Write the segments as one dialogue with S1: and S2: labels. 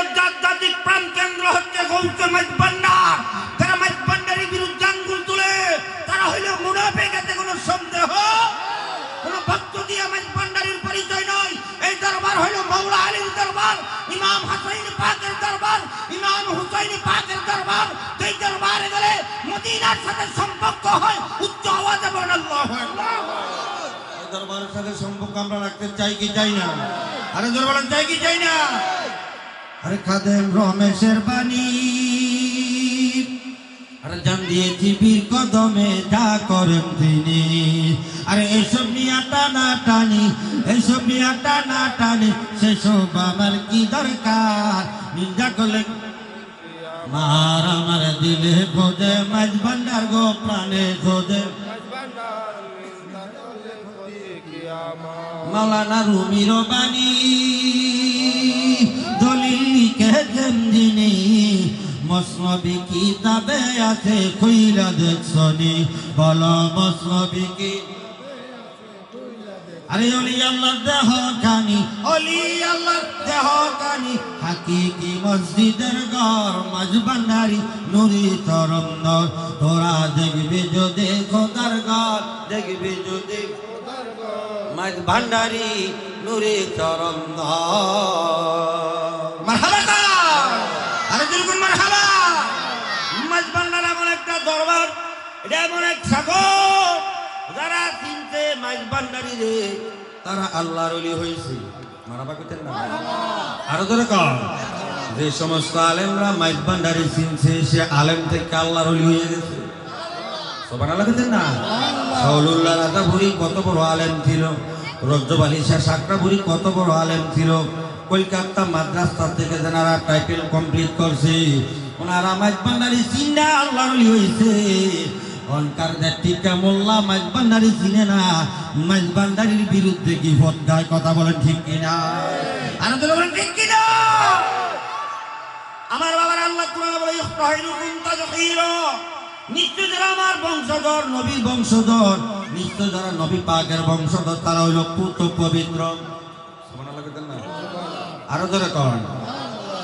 S1: আধ্যাত্মিক প্রাণ কেন্দ্র হচ্ছে গৌতম মাইজবান্ডার যারা মাইজবান্ডারের বিরুদ্ধে আঙ্গুল তুলে, তারা হইল মুনাফেক, এতে কোনো সন্দেহ, কোনো ভক্ত দিয়ে মাইজবান্ডারের পরিচয় নয়। এই দরবার হইল মৌলা আলীর দরবার, ইমাম হাসাইন পাকের দরবার, ইমাম হুসাইন পাকের দরবার। সেই দরবারে গেলে মদিনার সাথে সম্পর্ক হয়, উচ্চ আওয়াজে বলেন আল্লাহু
S2: দরবারের সাথে সম্পর্ক আমরা রাখতে চাই কি চাই না? আরে জোর বলেন, চাই কি চাই না? খাদেম রমেশের বাণী। আরে জান দিয়েছি বীর কদমে যা করেন তিনি। আরে এসব নিয়ে টানা টানি এইসব নিয়ে টানা টানি, সেসব আমার কি দরকার? নিন্দা করলে মার আমার দিলে খোঁজে মাঝ ভান্ডার গো প্রাণে খোঁজে মাওলানা রুমির বাণী। মসনবী কিতাবে আছে খুইলা দেখছনি বল মসনবী কি আরে অলি আল্লাহ দেহ কানি, অলি আল্লাহ দেহ কানি। হাকিকি মসজিদের ঘর মাঝবান্ডারি নুরি তরন্দর তোরা দেখবি যদি খোদার ঘর, দেখবি যদি মাঝ ভান্ডারি নুরে চরন্দ
S1: মারহাবা আরে দিলকুন মারহাবা মাঝবান্ডার এমন একটা দরবার যারা রে,
S2: তারা আল্লাহর হয়েছে। আরও ধরে কর। যে সমস্ত আলেমরা মাইজ ভান্ডারি চিনছে, সে আলেম থেকে আল্লাহর অলি হয়ে গেছে। সবার আল্লাহ না? সাউলুল্লাহ রাজাপুরি কত বড় আলেম ছিল। রজ্জব আলী শাহ সাকরাপুরি কত বড় আলেম ছিল। কলকাতা মাদ্রাসা থেকে যারা টাইটেল কমপ্লিট করছে, ওনারা মাইজ চিন্তা আল্লাহর অলি হয়েছে। অনকার টিকা মোল্লা মাইজ ভান্ডারি চিনে না। মাইজ ভান্ডারির বিরুদ্ধে কি ভোট কথা বলেন ঠিক কিনা?
S1: ঠিক কি না আমার বাবার আল্লাহ বলে
S2: নিশ্চয় যারা আমার বংশধর, নবীর বংশধর, নিশ্চয় যারা নবী পাকের বংশধর, তারা হইল পুত পবিত্র। আরও ধরে কন।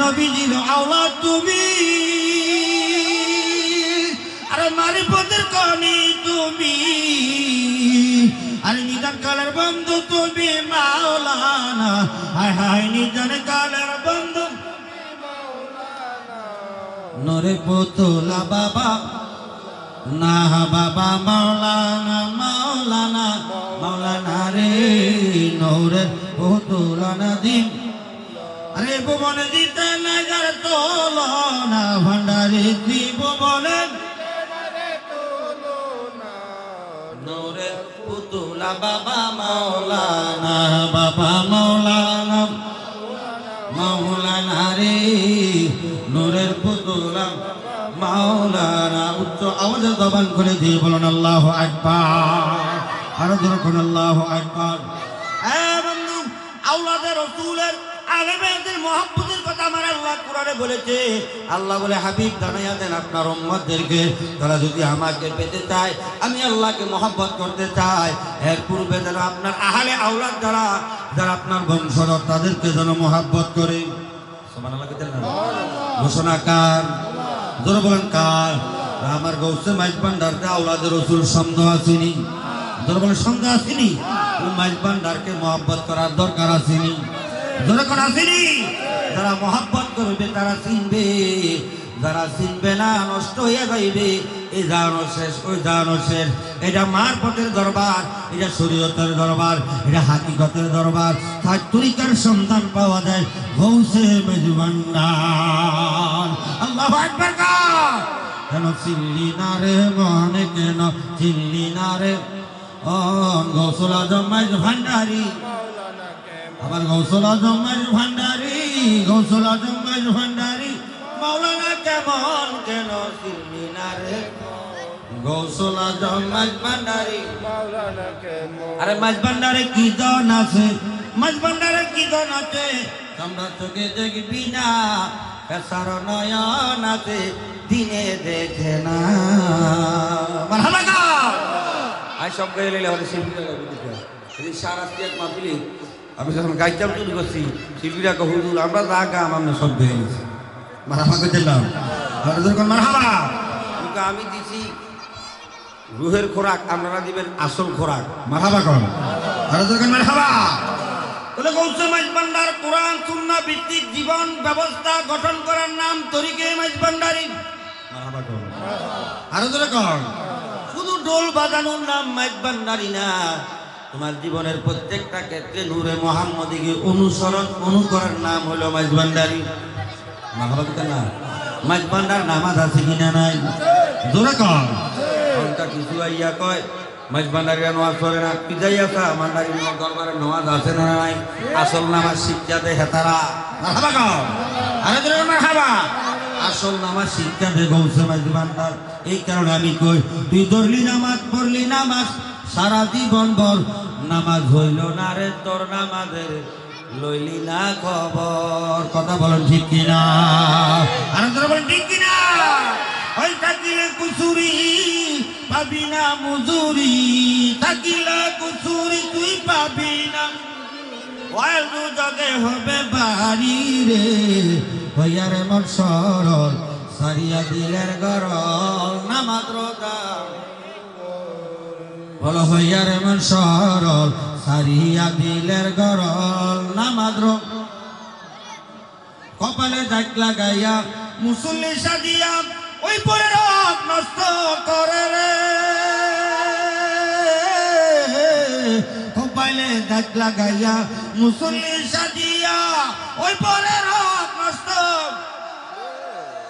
S2: নবীজির আওলা তুমি। আরে মারিফতের কনি তুমি। আরে নিজান কালের বন্ধু তুমি মাওলানা। হায় হায় নিজান কালের বন্ধু। নরে পুতুলা বাবা। না বাবা মাওলানা মাওলানা। মাওলানা রে নরে পুতুলা নদীম। আরে ভুবনে দিতে নজর তোলনা ভান্ডারে দি ভুবনে পুতুলা বাবা মাওলানা বাবা মাওলানা মাওলানা রে। নূরের পুতুলা মাওলানা, উচ্চ আওয়াজে জবান করে দিয়ে বলুন, আল্লাহ আকবার। আরও ধরুন আল্লাহ আকবার।
S1: হ্যাঁ বন্ধু, আওলাদের রসুলের আলেমেদের মহব্বতের কথা আমার আল্লাহ কোরআনে বলেছে।
S2: আল্লাহ বলে হাবিব জানাইয়া দেন আপনার উম্মতদেরকে। তারা যদি আমাকে পেতে চায় আমি আল্লাহকে মহব্বত করতে চাই। এর পূর্বে যেন আপনার আহালে আওলাদ যারা যারা আপনার বংশধর তাদেরকে যেন মহাব্বত করে। সমান আল্লাহকে ঘোষণা কার? বলেন কার? আমার গৌসে মাইজ ভান্ডারকে আওলাদের রসুল সন্দেহ আসেনি। বলেন সন্দেহ আসেনি? মাইজ ভান্ডারকে মহব্বত করার দরকার আসেনি। কোন আসেনি। যারা মহাব্বত করবে, তারা চিনবে। যারা চিনবে না, নষ্ট হয়ে যাইবে। এই জানো শেষ, ওই জানো শেষ। এটা মার পথের দরবার, এটা শরীয়তের দরবার, এটা হাকিকতের দরবার। তার তরিকার সন্তান পাওয়া যায় গৌসে মেজবান্ডার আল্লাহ একবার কেন চিল্লি না রে, মনে কেন চিল্লি না রে। ও গৌসল আজম ভান্ডারি। আমার গৌসল আজম ভান্ডারি, গৌসল আজম মাইজ ভান্ডারি, মাওলানা কেমন কেন চিনবি না রে গৌসল আজম মাইজ ভান্ডারি আরে মাছ ভান্ডারে কি দন আছে? মাছ ভান্ডারে কি দন আছে? তোমরা চোখে দেখবি না, পেশার নয়ন আছে, দিনে দেখে না। মারহাবা গা আই সব গাইবে দিতে এই সারা এক মাপিলি আমি যখন গাইতাম শুরু করছি। শিল্পীরা হুজুর, আমরা যা গাম, আমরা সব গেয়ে নিছি মারহাবা করছিলাম আমি দিছি রুহের খোরাক, আপনারা দিবেন আসল খোরাক। কোরআন সুন্না ভিত্তিক জীবন ব্যবস্থা গঠন করার নাম তরিকে শুধু ডোল বাজানোর নাম মাইজ ভান্ডারি না তোমার জীবনের প্রত্যেকটা ক্ষেত্রে নূরে মোহাম্মদীকে অনুসরণ অনুকরণ নাম হলো না মাইজ নামাজ আছে কিনা নাই? জোরে কর অনকা কিছু আইয়া কয় মাঝ ভান্ডারিয়া নোয়াজ না। পিজাই আসা ভান্ডারি দরবারে নোয়াজ আছে নাই? নামাজ শিক্ষা দে নামাজ শিক্ষা দে এই কারণে আমি কই, তুই ধরলি নামাজ, পড়লি নামাজ সারা জীবন ভর নামাজ হইল না রে, তোর নামাজের লইলি না খবর। কথা বলেন ঠিক কিনা? আরে বলেন ঠিক কিনা? ওই থাকিলে কুসুরি, পাবি না মজুরি। থাকিলে কুসুরি, তুই পাবি না ওয়াল জগে হবে বাড়ি রে। হইয়ার মন সরল, সারিয়া দিলের গরল না মাত্র বলো হইয়ার মন সরল, সারিয়া দিলের গরল, না মাত্র কপালে দাগ লাগাইয়া মুসল্লি সাজিয়া ওই পরে নষ্ট করে রে। কপালে দাগ লাগাইয়া মুসল্লি সাজিয়া ওই পরে নষ্ট আরে পাওয়াইলুল মুসাল্লিনা আল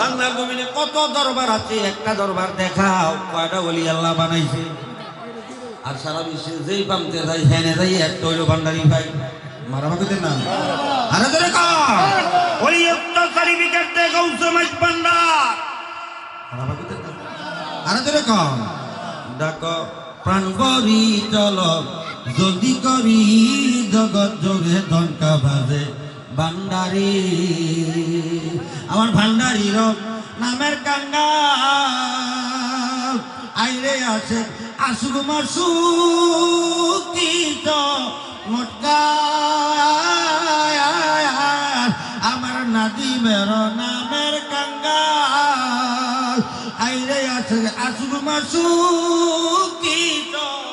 S2: বাংলার জমিনে কত দরবার আছে? একটা দরবার দেখাও কয়টা অলি আল্লাহ বানাইছে। আর সারা বিশ্বে যেই পামতে যাই হেনে যাই এক তৈল ভান্ডারি ভাই। মারা ভাগতে না আরে ধরে ওই একটা সার্টিফিকেট দে গৌসে মাইজ ভান্ডার। মারা ভাগতে না আরে ধরে ডাক প্রাণ করি চল জলদি করি জগৎ জোরে দনকা বাজে। ভান্ডারি, আমার ভান্ডারির নামের কাঙ্গা। আইরে আছে আসুক মাসু তো মোটকা। আমার নাদিমের নামের কাঙ্গা। আইরে আছে আসুক মাসু তো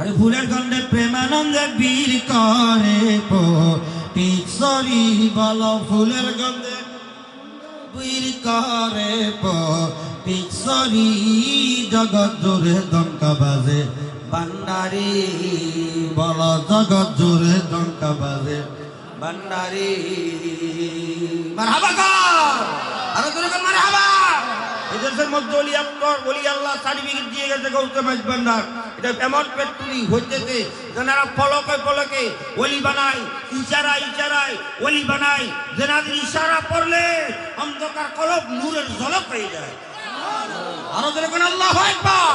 S2: আরে ফুলের গন্ধে প্রেমানন্দে বীর করে পো। টিকসরি বল ফুলের গন্ধে বীর করে পো। টিকসরি জগৎ জোরে দঙ্কা বাজে। ভান্ডারি বল, জগৎ জোরে দঙ্কা বাজে। ভান্ডারি, মারহাবা কর! আরে তোর মারহাবা! এদেশের মধ্যে অলি আল্লাহ অলি আল্লাহ সার্টিফিকেট দিয়ে গেছে গৌতম মাইজ ভান্ডার। এটা এমন পেট্রুলি হইতেছে যেনারা ফলকে ফলকে অলি বানায় ইশারা ইশারায় অলি বানায় যেনাদের ইশারা পড়লে অন্ধকার কলব নূরের ঝলক হয়ে যায়। আরও যেরকম আল্লাহ একবার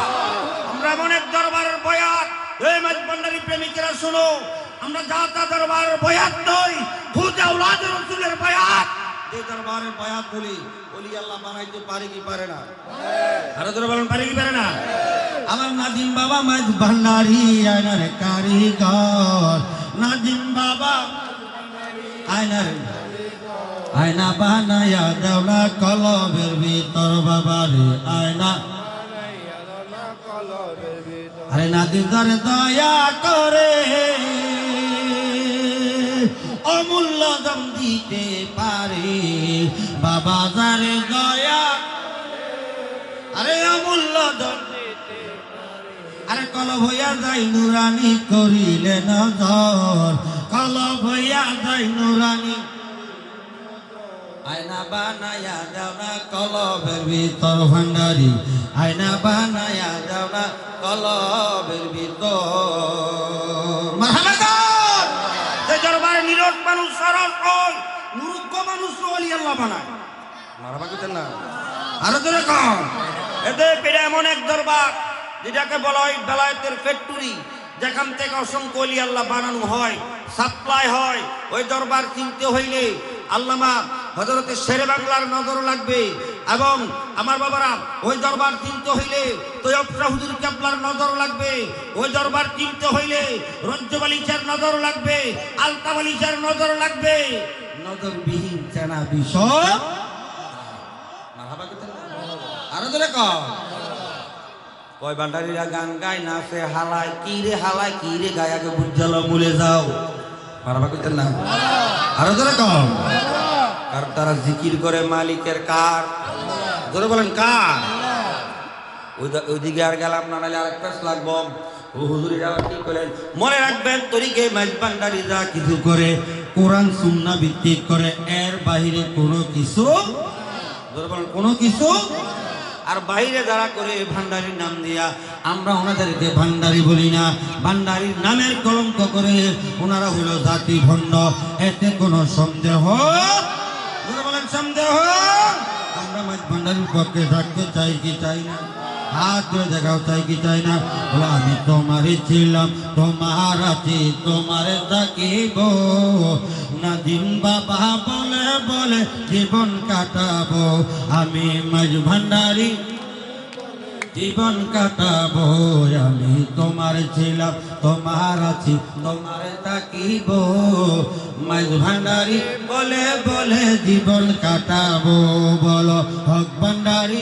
S2: আমরা এমন এক দরবারের বয়াত। এই মাইজ ভান্ডারি প্রেমিকেরা, শুনো, আমরা যা তা দরবারের বয়াত নই খুদ আউলাদ রসুলের বয়াত। যে দরবারের বয়াত বলি বলি আল্লাহ বানাইতে পারে কি পারে না? আরও ধরে বলেন পারে কি পারে না? আমার নাদিম বাবা মাঝ ভান্ডারি আয়নার কারিগর। নাদিম বাবা আয়নার আয়না বানায়া দেওলা কলবের ভিতর বাবা রে আয়না। আরে নাদিম ধরে দয়া করে। অমূল্য দাম দিতে পারে। বাবা যারে দয়া আরে অমূল্য আরে কল ভইয়া যাই, নুরানি করিলে নজর। কল ভইয়া যাই, নুরানি আয়না বানায়া দাও না কলবের ভিতর ভান্ডারি। আয়না বানায়া দাও না কলবের ভিতর মারহাবা কর!
S1: যে দরবারে নিরোধ মানুষ সরল হয় মুরুক্ষ মানুষ অলি আল্লাহ বানায়।
S2: মারহাবা করতেন না। আরও জোরে কর
S1: এতে পেরে এমন এক দরবার যেটাকে বলা হয় বেলায়েতের ফ্যাক্টরি যেখান থেকে অসংখ্য অলি আল্লাহ বানানো হয় সাপ্লাই হয়। ওই দরবার কিনতে হইলে আল্লামা হজরতে শেরে বাংলার নজর লাগবে। এবং আমার বাবারা ওই দরবার কিনতে হইলে তৈয়বরা হুজুর কেবলার নজর লাগবে। ওই দরবার কিনতে হইলে রজ্জবালিচার নজর লাগবে আলতাবালিচার নজর লাগবে।
S2: নজরবিহীন বিষয়? না কর কয় বান্ডারিরা গান গায় নাচে হালায়, কি রে হালায়, কি রে গায়, আগে বুঝাল মুলে যাও। মারহাবা করতেন না? আরও জোরে কর কারণ তারা জিকির করে মালিকের কার? জোরে বলেন, কার? ওই- ওইদিকে আর গেলাম না, নাহলে আরেক পেস লাগবো। ও হুজুরি যাওয়ার কি করলেন মনে রাখবেন তরিকে মাইজ ভান্ডারি যা কিছু করে, কোরআন, সুন্না ভিত্তিক করে, এর বাহিরে কোনো কিছু কোনো কিছু আর বাইরে যারা করে ভান্ডারির নাম দিয়া, আমরা ওনাদেরকে ভান্ডারি বলি না। ভান্ডারির নামের কলঙ্ক করে ওনারা হলো জাতি ভণ্ড, এতে কোনো সন্দেহ বলেন, সন্দেহ? আমরা মাছ ভান্ডারির পক্ষে থাকতে চাই কি চাই না? হাত দেখাও চাই কি চাই না? বলে আমি তোমারই ছিলাম, তোমার আছি, তোমারে থাকিব। না দিন বাবা বলে বলে জীবন কাটাবো, আমি মাঝ ভান্ডারি। জীবন কাটাবো, আমি তোমার ছিলাম, তোমার আছি, তোমার তাকিব মাঝ ভান্ডারি বলে বলে জীবন কাটাবো, বলো হক ভান্ডারি।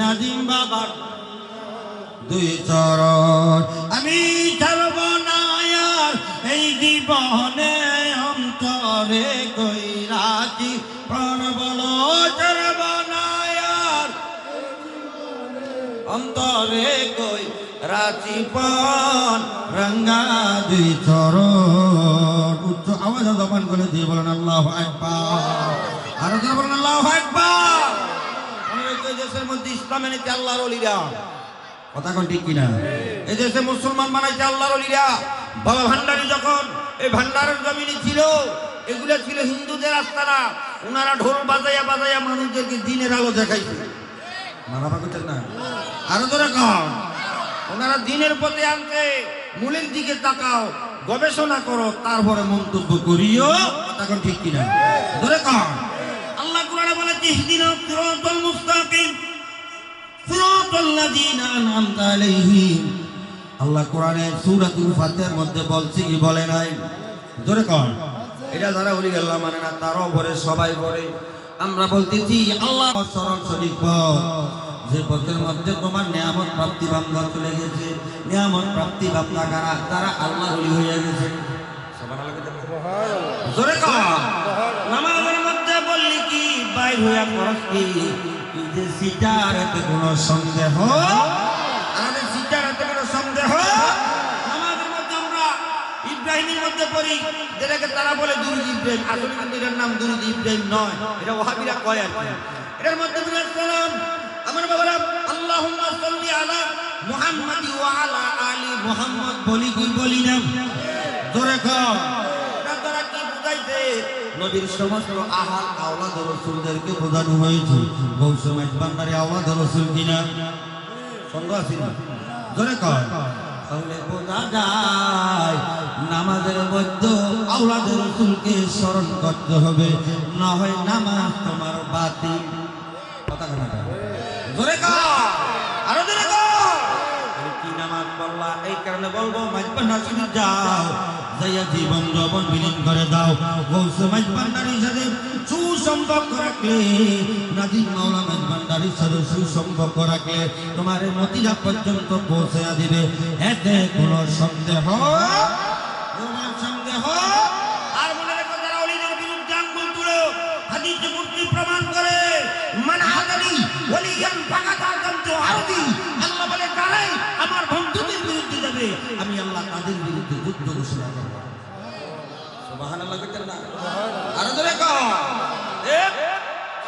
S2: নাদিম বাবার দুই চরণ। আমি ছাড়ব না এই জীবনে অন্তরে কই রাজি প্রাণ বলো, ছাড়ব না অন্তরে কই পন রঙ্গা দুই চরণ। উচ্চ আওয়াজ জবান করে দিয়ে বলেন আল্লাহ আকবার। আরও বলেন আল্লাহ ওই দেশের মধ্যে ইসলাম এনেছে আল্লাহর অলিরা। কথা কোন ঠিক কিনা? এই দেশে মুসলমান বানাইছে আল্লাহর অলিরা। বাবা ভান্ডারী যখন এই ভান্ডারের জমিনে ছিল এগুলো ছিল হিন্দুদের আস্তানা ওনারা ঢোল বাজাইয়া বাজাইয়া মানুষদেরকে দিনের আলো দেখাইছে। মারাবা করতেন না? আরও ধরে কম ওনারা দিনের পথে আনতে মূলের দিকে তাকাও গবেষণা করো তারপরে মন্তব্য করিও। তখন ঠিক কিনা? ধরে কম আল্লাহ বলে ইহদিনা সিরাতাল মুস্তাকিম। সিরাতাল লাযিনা আনআমতা আলাইহিম। আল্লাহ কোরআনে সূরাতুল ফাতিহার মধ্যে বলছে কি বলে নাই? জোরে কর এটা যারা উলি আল্লাহ মানে না তারও পরে সবাই পরে আমরা বলতেছি আল্লাহ সরল পথ। যে পথের মধ্যে তোমার নিয়ামত প্রাপ্তি বান্ধব চলে গেছে। নিয়ামত প্রাপ্তি বান্দা কারা তারা আল্লাহ হয়ে গেছে। জোরে কর নামাজের মধ্যে বললি বাইর হইয়া করস কি? এই যে সিটারেতে কোনো সন্দেহ? কোনো সন্দেহ? আমরা তারা বলে দুরুদ ইব্রাহিম। আসলে নাম ইব্রাহিম নয়। এটা ওহাবিরা কয় আর এটার মধ্যে আমার আলা বলি কি বলি না? কর এটা দ্বারা কি বুঝাইছে নবীর সমস্ত আহাল আওলাদ রসুলদেরকে বোঝানো হয়েছে। গৌসমাজ বান্দারে আওলাদ রসুল কিনা? সন্দেহ আছে না? জোরে নামাজের মধ্যে আওলাদের রসুলকে স্মরণ করতে হবে, না হয় নামাজ তোমার বাতিল। কা নামাজ পড়লা? এই কারণে বলব মাইজবান্ডার শরীফ যাও যাইয়া জীবন যবন বিলীন করে দাও। গৌসে মাইজবান্ডারির সাথে সুসম্পর্ক রাখলে নাজিম মাওলা মাইজবান্ডারির সাথে সুসম্পর্ক রাখলে তোমার মতিরা পর্যন্ত পৌঁছে দিবে। এতে কোনো সন্দেহ কোনো সন্দেহ।
S1: আর মনে রেখো যারা অলিদের বিরুদ্ধে আঙ্গুল তুলো, হাদিস মুক্তি প্রমাণ করে। মান আদানি ওলিয়ান ফাকাত আযামতু আরদি আল্লাহ বলে, কারাই আমার বন্ধুদের বিরুদ্ধে যাবে।
S2: বিরুদ্ধে যুদ্ধ ঘোষণা করব সুবহানাল্লাহ কইতেন না? আরও ধরে কও।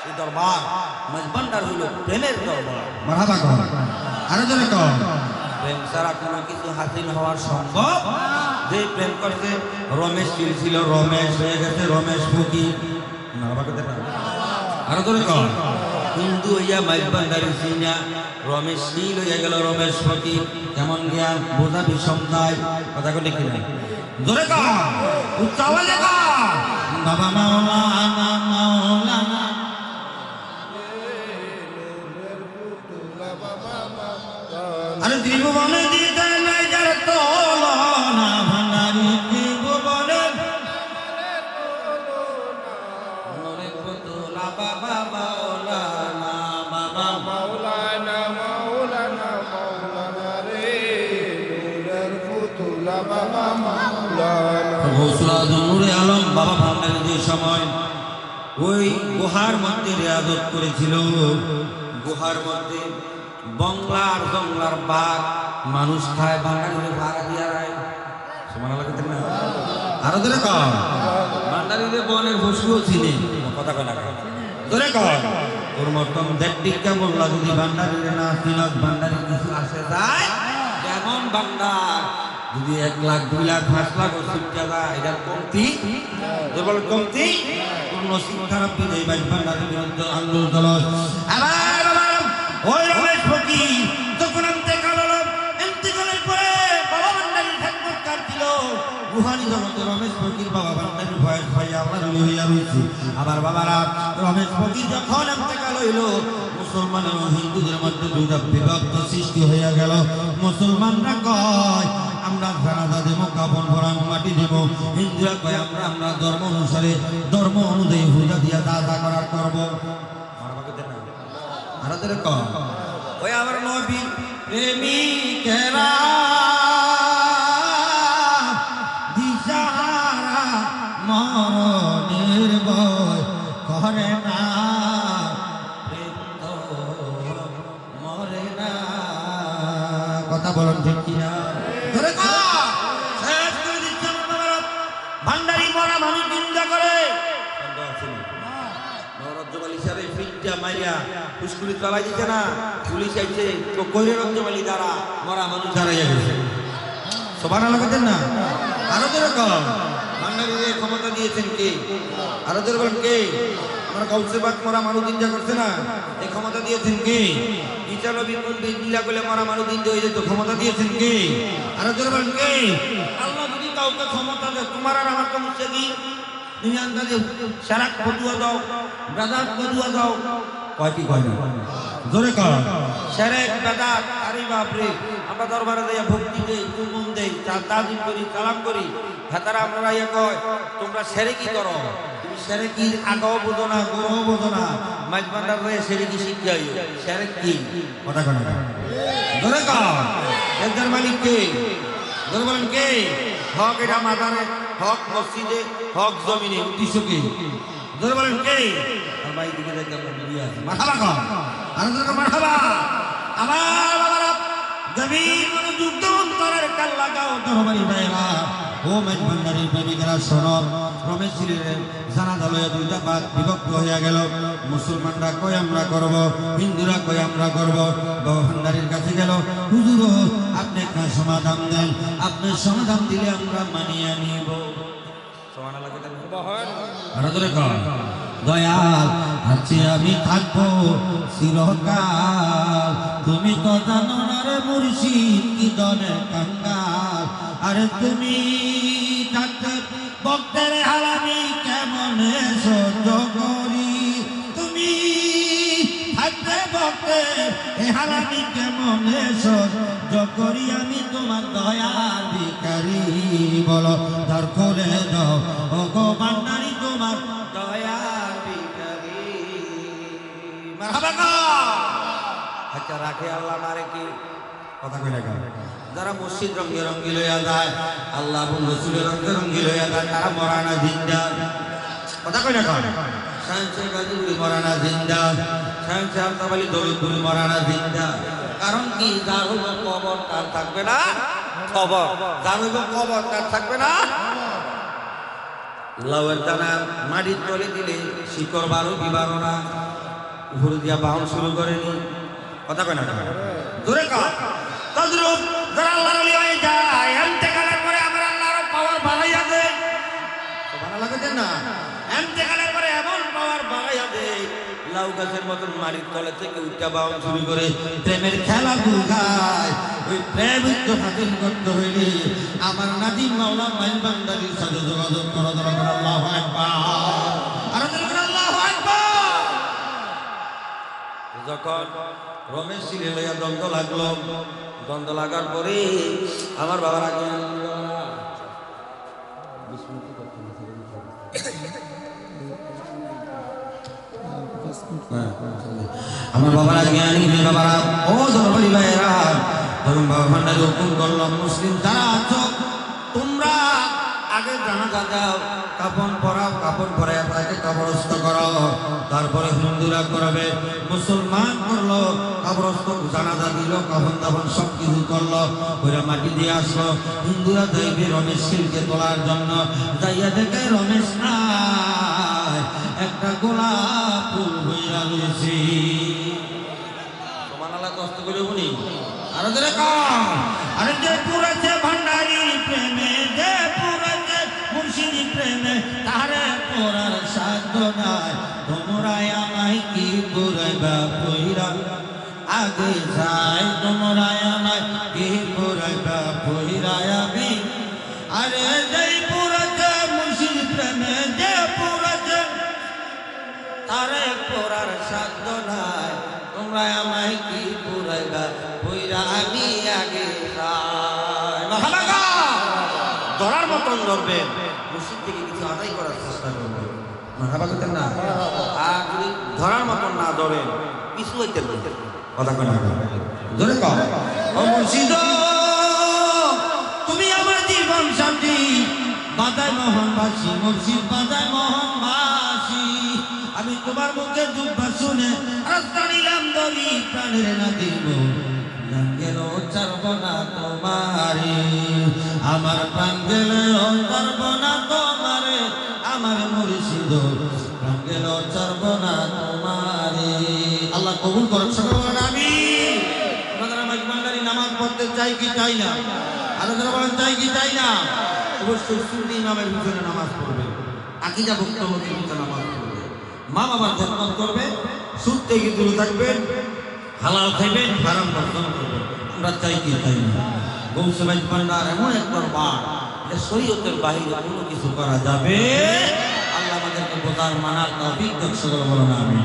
S2: এই দরবার মজবান্ডার হইল প্রেমের দরবার। মারহাবা কও আরও ধরে কও। প্রেম ছাড়া কোনো কিছু হাসিল হওয়ার সম্ভব? যে প্রেম করতে রমেশ শীল ছিল রমেশ হয়ে গেছে রমেশ ফুকি। মারহাবা কইতেন না? আরও ধরে কও। হিন্দু হইয়া মাইজবান্ডারি সিনা রমেশ শীল হইয়া গেল রমেশ ফকির, কেমন জ্ঞান বোঝা বিষম দায় কথা কলে কি নাই? জোরে কা, উচ্চ আওয়াজে কা। বাবা মাওলানা মাওলানা আরে ত্রিভুবনে দিতে নাই ঘোষলা নূরে আলম বাবা ভান্ডারি যে সময় ওই গুহার মধ্যে রেয়াদত করেছিল। গুহার মধ্যে বংলার জংলার বাঘ মানুষ খায় বাঙালির ভাড়া দিয়া রায়। সমান লাগতে না? আরও ধরে কম বাঙালিদের বনের পশুও চিনে। কথা কয় না ধরে কম তোর মতন বললা যদি ভান্ডারিরে না চিনত ভান্ডারি কিছু আসে যায় ভান্ডার যদি এক লাখ, দুই লাখ, পাঁচ লাখ শিক্ষা যায় এটার কমতি? দুর্বল কমতি? বিজয় বিরুদ্ধে আন্দোলন
S1: আবার পরে
S2: রমেশ বাবা আবার বাবারা, রমেশ মুসলমান হইয়া গেল। মুসলমানরা কয় আমরা জানাজা দেব, কাপন ভরাম মাটি দেব। ইন্দিরা কয় আমরা আমরা ধর্ম অনুসারে, ধর্ম অনুযায়ী পূজা দিয়া দাদা করার করব। ভারতের কয় আমার নবী প্রেমিকেরা পুষ্কুলি চালাই দিতে না, পুলিশ আইছে, তো কইরে রজ্জবালি দ্বারা মরা মানুষ হারাইয়া গেছে। সবার লাগাতেন না? আরও যেরকম বাঙালিদের ক্ষমতা দিয়েছেন কে? আরও যেরকম কে? আমরা কৌশে বাদ মরা মানুষ চিন্তা করছে না এই ক্ষমতা দিয়েছেন কে? ইচানবী মন্দির লীলা করলে মরা মানুষ দিনতে হয়ে যেত ক্ষমতা দিয়েছেন কে? আরও যেরকম কে? আল্লাহ যদি কাউকে ক্ষমতা দেয়, তোমার আর আমার তো মুছে কি তুমি আন্দাজে সারাক ফটুয়া দাও বেদাত ফটুয়া দাও কয় কি কয় না জোরে কর। সেরেক বেদাত আরে বাপরে আমরা দরবারে যাইয়া ভক্তি দেই চুমুন দেই তাজিম করি কালাম করি। হেতারা আপনারা ইয়া কয় তোমরা সেরেকি করো। তুমি সেরেকি আগাও বোঝো না গোড়াও বোঝো না। মাঝবান্ডার হয়ে সেরেকি শিখতে আইও সেরেক কি? কথা কয় না জোরে কর। এদের মালিক কে? জোরে বলেন কে? হক এটা মাজারে হক মসজিদে হক জমিনে। উদ্দেশ্য কি? জোরে বলেন কে? আর ভাই দিকে দেখতে আমরা মিলিয়ে আছি। মারহাবা কর। আর কর মারহাবা।
S1: আমার বাবারা মনোযোগ দিয়ে অন্তরের কাল লাগাও
S2: তরবারি ভাইরা ও মেজ ভান্ডারীর প্রেমিকেরা, শোনো। রমেশ ছিলেন জানাজা লইয়া দুইটা বাদ বিভক্ত হইয়া গেল। মুসলমানরা কয়, আমরা করব? হিন্দুরা কয়, আমরা করব? ভান্ডারীর কাছে গেল। হুজুর, আপনি একটা সমাধান দেন। আপনি সমাধান দিলে আমরা মানিয়ে নিব। ধরে কর দয়াল আছে আমি থাকব চিরকাল। তুমি তো জানো না রে মুর্শিদ, কি দলে কাঙ্গাল। আরে তুমি থাকতে ভক্তের হারামি কেমন সহ্য থাকতে ভক্তের এ হালামি কেমন করি আমি তোমার দয়ার ভিকারি বলো, ধর করে দাও। ও গো ভান্ডারি, তোমার দয়ার ভিকারি। আচ্ছা রাখে আল্লাহ, মারে কি? কথা কই কেন? যারা মসজিদ রঙ্গে রঙ্গি লইয়া যায়, আল্লাহ রসুলের রঙ্গে রঙ্গি লইয়া যায়, তারা মরানা জিন্দা কথা কই না কেন? সায়েন্সে মরানা জিন্দা সায়েন্সে আলতাবালি দৌলতপুরি মরানা জিন্দা কারণ কি? যার হইব কবর, তার থাকবে না খবর যার হইব কবর, তার থাকবে না লাউয়ের দানা মাটির তলে দিলে শিকড় বারো, বিবারো না। উপরে দিয়া বাউন শুরু করেনি কথা কয় দূরে হয়ে যায় এন্তেকালের পরে আমার আল্লাহর পাওয়ার বাড়াইয়া দেয় ভালো লাগছে না এন্তেকালের পরে এমন পাওয়ার বাড়াইয়া দেয় লাউ গাছের মতন মাটির তলে থেকে উঠা বাউন শুরু করে প্রেমের খেলা দুর্গায় ওই প্রেম উচ্চ হাসিল করতে হইলে আমার নাদিম মাওলা মাইল বান্দারির সাথে যোগাযোগ করা, দরকার আল্লাহ আর আল্লাহ যখন রমেশ সিলে লইয়া দ্বন্দ্ব লাগল, দ্বন্দ্ব লাগার পরে আমার বাবার আগে আমার বাবার আনি বাবারা। ও তখন বাবা ভান্ডারি করলাম, মুসলিম তোমরা আগে জানাজা দাও, কাপড় পরাও, কাপড় পরে তাকে তারপরে হিন্দুরা করবে, মুসলমান করল, কবরস্থ জানাজা দিল কাপন দাপন সব কিছু করল, ওরা মাটি দিয়ে আসলো। হিন্দুরা দেখবে রমেশ শিলকে তোলার জন্য, যাইয়া দেখে রমেশ নাই। একটা গোলাপ ফুল হইয়া রয়েছে। কষ্ট করে উনি আরও ধরে কম আরে যে পুরেছে ভান্ডারি প্রেমে যে পুরেছে মুর্শিদি প্রেমে তারে পড়ার সাধ্য নাই। তোমরাই আমায় কি পুরাইবা পইরা আগে যাই তোমরাই আমায় কি পুরাইবা পইরা আমি? আরে তোমরা আমায় কি পুরাইবা পইরা আমি আগে ধরার মতন ধরবেন। মসজিদ থেকে কিছু আদায় করার চেষ্টা করবেন। না, আর যদি ধরার না ধরেন পিছু হইতে কথা কয় না। ধরে কম তুমি আমার জীবন শান্তি বাদায় মোহনবাসী মুর্শিদ বাদায় মোহনবাসী। আমি তোমার মুখে দুব্বা শুনে রাস্তা দলি প্রাণের না দিব গেল চারব না তোমারে। আমার প্রাণ গেল চারব না তোমারে। আমার মুর্শিদ। প্রাণ গেল চারব না তোমারে। আল্লাহ কবুল করেন সকল। আমি। আপনারা মাঝমান্ডারি নামাজ পড়তে চাই কি চাই না? আলোচনা বলেন চাই কি চাই না? অবশ্যই সুন্নি নামের ভিতরে নামাজ পড়বে আকিদা বক্তব্যের ভিতরে নামাজ। পড়বে মা বাবার খেদমত করবে, সুদ থেকে দূরে থাকবেন হালাল খাইবেন হারাম বর্জন আমরা চাই কি, চাই না। গৌসে মাঝমান্ডার এমন এক দরবার যে শরীয়তের বাহিরে কোনো কিছু করা যাবে? আল্লাহ আমাদেরকে বোঝার মানার তৌফিক দান সকল বলেন আমি